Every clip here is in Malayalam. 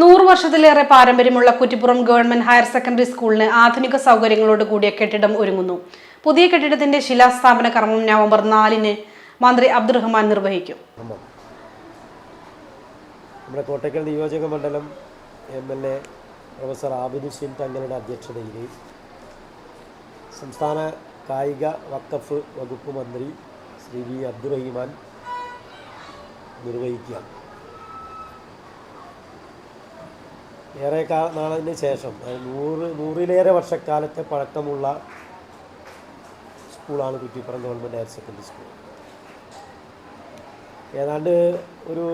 നൂറ് വർഷത്തിലേറെ പാരമ്പര്യമുള്ള കുറ്റിപ്പുറം ഗവൺമെന്റ് ഹയർ സെക്കൻഡറി സ്കൂളിന് ആധുനിക സൗകര്യങ്ങളോട് കൂടിയ കെട്ടിടം ഒരുങ്ങുന്നു. പുതിയ കെട്ടിടത്തിന്റെ ശിലാസ്ഥാപന കർമ്മം നവംബർ നാലിന് മന്ത്രി അബ്ദുറഹ്മാൻ നിർവഹിക്കും. നമ്മുടെ കോട്ടയ്ക്കൽ നിയോജക മണ്ഡലം എം എൽ എ പ്രൊഫസർ തങ്ങളുടെ അധ്യക്ഷതയിൽ സംസ്ഥാന കായിക വക്കഫ് വകുപ്പ് മന്ത്രി ശ്രീ വി അബ്ദുറഹിമാൻ നിർവഹിക്കുകയാണ്. ഏറെ നാളിന് ശേഷം നൂറ് നൂറിലേറെ വർഷക്കാലത്തെ പഴക്കമുള്ള സ്കൂളാണ് Kuttippuram government higher secondary school. ഏതാണ്ട് ഒരു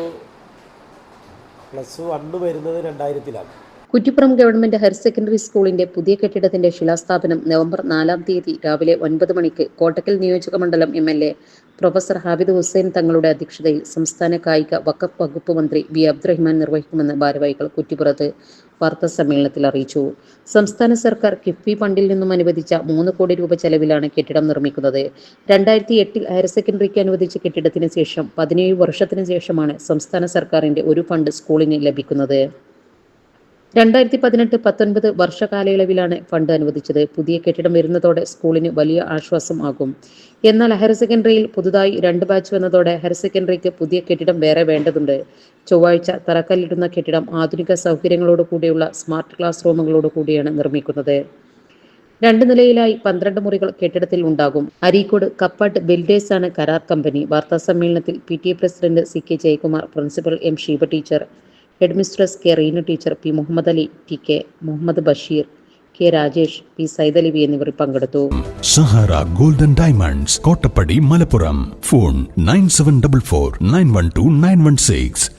പ്ലസ് വണ്ണ് വരുന്നത് രണ്ടായിരത്തിലാണ്. കുറ്റിപ്പുറം ഗവൺമെന്റ് ഹയർ സെക്കൻഡറി സ്കൂളിന്റെ പുതിയ കെട്ടിടത്തിന്റെ ശിലാസ്ഥാപനം നവംബർ നാലാം തീയതി രാവിലെ ഒൻപത് മണിക്ക് കോട്ടക്കൽ നിയോജകമണ്ഡലം M L A professor Habid Hussain തങ്ങളുടെ അധ്യക്ഷതയിൽ സംസ്ഥാന കായിക വഖഫ് വകുപ്പ് മന്ത്രി വി അബ്ദുറഹ്മാൻ നിർവഹിക്കുമെന്ന് ഭാരവാഹികൾ കുറ്റിപ്പുറത്ത് വാർത്താ സമ്മേളനത്തിൽ അറിയിച്ചു. സംസ്ഥാന സർക്കാർ കിഫ്ബി ഫണ്ടിൽ നിന്നും അനുവദിച്ച മൂന്ന് കോടി രൂപ ചെലവിലാണ് കെട്ടിടം നിർമ്മിക്കുന്നത്. രണ്ടായിരത്തി എട്ടിൽ ഹയർ സെക്കൻഡറിക്ക് അനുവദിച്ച കെട്ടിടത്തിന് ശേഷം പതിനേഴ് വർഷത്തിന് ശേഷമാണ് സംസ്ഥാന സർക്കാരിന്റെ ഒരു ഫണ്ട് സ്കൂളിന് ലഭിക്കുന്നത്. രണ്ടായിരത്തി പതിനെട്ട് പത്തൊൻപത് വർഷകാലയളവിലാണ് ഫണ്ട് അനുവദിച്ചത്. പുതിയ കെട്ടിടം വരുന്നതോടെ സ്കൂളിന് വലിയ ആശ്വാസം ആകും എന്നാൽ ഹയർ സെക്കൻഡറിയിൽ പുതുതായി രണ്ട് ബാച്ച് വന്നതോടെ ഹയർ സെക്കൻഡറിക്ക് പുതിയ കെട്ടിടം വേറെ വേണ്ടതുണ്ട്. ചൊവ്വാഴ്ച തറക്കല്ലിടുന്ന കെട്ടിടം ആധുനിക സൗകര്യങ്ങളോട് കൂടിയുള്ള സ്മാർട്ട് ക്ലാസ് റൂമുകളോട് കൂടിയാണ് നിർമ്മിക്കുന്നത്. രണ്ട് നിലയിലായി പന്ത്രണ്ട് മുറികൾ കെട്ടിടത്തിൽ ഉണ്ടാകും. അരീക്കോട് കപ്പാട്ട് ബിൽഡേഴ്സ് ആണ് കരാർ കമ്പനി. വാർത്താ സമ്മേളനത്തിൽ P T A president C K Jayakumar principal M Sheeba teacher headmistress K Reenu teacher P Muhammad Ali T K Muhammad Basheer K Rajesh P Saidalavi എന്നിവർ പങ്കെടുത്തു. Sahara golden diamonds Kottappadi Malappuram. Phone nine seven double four nine one two nine one six.